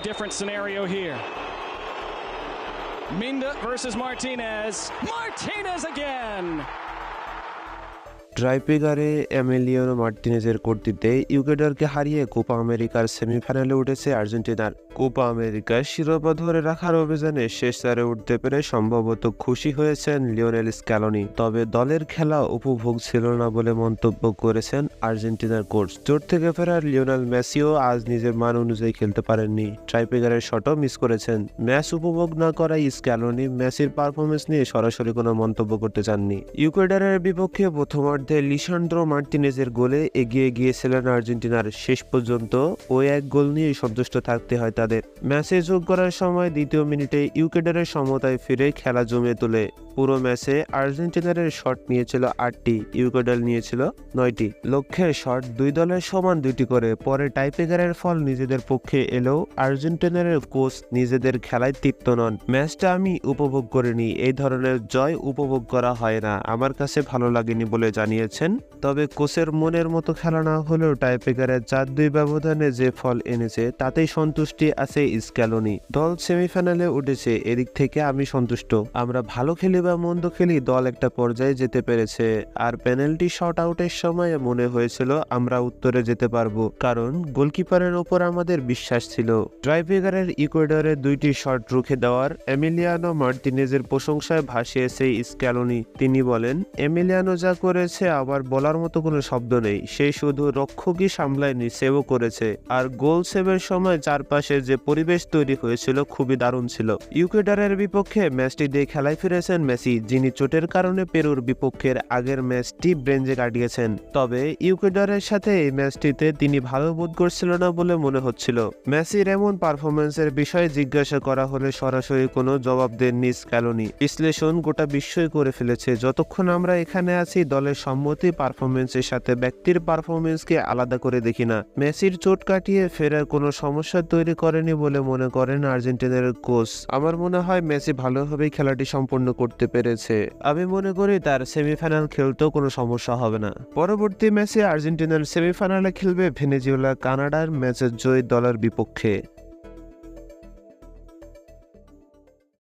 different scenario here. Minda versus Martinez. Martinez again. ট্রাইপেগারে এমেলিয়ানো মার্টিনেজের কর্তৃত্বে ইউকেডারকে হারিয়ে Copa আমেরিকার সেমিফাইনালে উঠেছে আর্জেন্টিনার কোপা আমেরিকার শিরোপা ধরে রাখার অভিযানে শেষ চারে উঠতে পেরে সম্ভবত খুশি হয়েছেন লিওনেল স্ক্যালনি। তবে দলের খেলা উপভোগ ছিল না বলে মন্তব্য করেছেন আর্জেন্টিনার কোচ। চোট থেকে ফেরার লিওনেল মেসিও আজ নিজের মান অনুযায়ী খেলতে পারেননি। ট্রাইপেগারের শটও মিস করেছেন। ম্যাচ উপভোগ না করায় স্ক্যালনি মেসির পারফরমেন্স নিয়ে সরাসরি কোনো মন্তব্য করতে চাননি। ইউকেডারের বিপক্ষে প্রথমার্ধে লিসান্ড্রো মার্টিনেজের গোলে এগিয়ে গিয়েছিলেন আর্জেন্টিনার শেষ পর্যন্ত। ওই এক গোল নিয়ে সন্তুষ্ট থাকতে হয় তাদের। ম্যাচে যোগ করার সময় দ্বিতীয় মিনিটে ইউকেডারের সমতায় ফিরে খেলা জমিয়ে তোলে। পুরো ম্যাচে আর্জেন্টিনার শট নিয়েছিল আটটি ইউকেডার নিয়েছিল নয়টি। লক্ষ্যের শট দুই দলের সমান দুইটি করে, পরে টাইপেগারের ফল নিজেদের পক্ষে এলেও আর্জেন্টিনার কোচ নিজেদের খেলায় তৃপ্ত নন। ম্যাচটা আমি উপভোগ করিনি, এই ধরনের জয় উপভোগ করা হয় না, আমার কাছে ভালো লাগেনি বলে জানিয়েছেন। তবে কোচের মনের মতো খেলা না হলেও টাইপেগারের চার দুই ব্যবধানে যে ফল এনেছে, তাতেই সন্তুষ্টি আছে স্ক্যালোনি। দল সেমিফাইনালে উঠেছে, এদিক থেকে আমি সন্তুষ্ট। আমরা ভালো খেলি বা মন্দ খেলি দল একটা পর্যায়ে যেতে পেরেছে। আর পেনাল্টি শট আউটের সময় মনে হয়েছিল আমরা উত্তরে যেতে পারব। কারণ গোলকিপারের ওপর আমাদের বিশ্বাস ছিল। ড্রাইভেগারের ইকুয়েডরে দুইটি শট রুখে দেওয়ার এমিলিয়ানো মার্টিনেজের প্রশংসায় ভাসিয়েছে স্ক্যালোনি তিনি বলেন এমিলিয়ানো যা করেছে, আবার বলার মতো কোনো শব্দ নেই। সে শুধু রক্ষকই সামলায়নি সেভও করেছে। আর গোল সেভের সময় চারপাশে যে পরিবেশ তৈরি হয়েছিল, খুবই দারুণ ছিল। ইউকেডারের বিপক্ষে ম্যাচটি দিয়ে খেলায় ফিরেছেন মেসি। যিনি চোটের কারণে পেরুর বিপক্ষের আগের ম্যাচটি ব্রেঞ্জে কাটিয়েছেন। তবে ইউকেডারের সাথে এই ম্যাচটিতে তিনি ভালো বোধ করছিল না বলে মনে হচ্ছিল। মেসির এমন পারফরমেন্সের বিষয়ে জিজ্ঞাসা করা হলে সরাসরি কোনো জবাব দেননি স্ক্যালোনি। বিশ্লেষণ গোটা বিশ্বই করে ফেলেছে। যতক্ষণ আমরা এখানে আছি, দলের সম্মতি পারফরমেন্সের সাথে ব্যক্তির পারফরমেন্সকে আলাদা করে দেখি না। মেসির চোট কাটিয়ে ফেরার কোনো সমস্যা তৈরি করেনি বলে মনে করেন আর্জেন্টিনার কোচ। আমার মনে হয় মেসি ভালোভাবেই খেলাটি সম্পন্ন করতে পেরেছে। আমি মনে করি তার সেমিফাইনাল খেলতেও কোনো সমস্যা হবে না। পরবর্তী ম্যাচে আর্জেন্টিনার সেমিফাইনালে খেলবে ভেনেজুয়েলা, কানাডার ম্যাচের জয়ী দলের বিপক্ষে।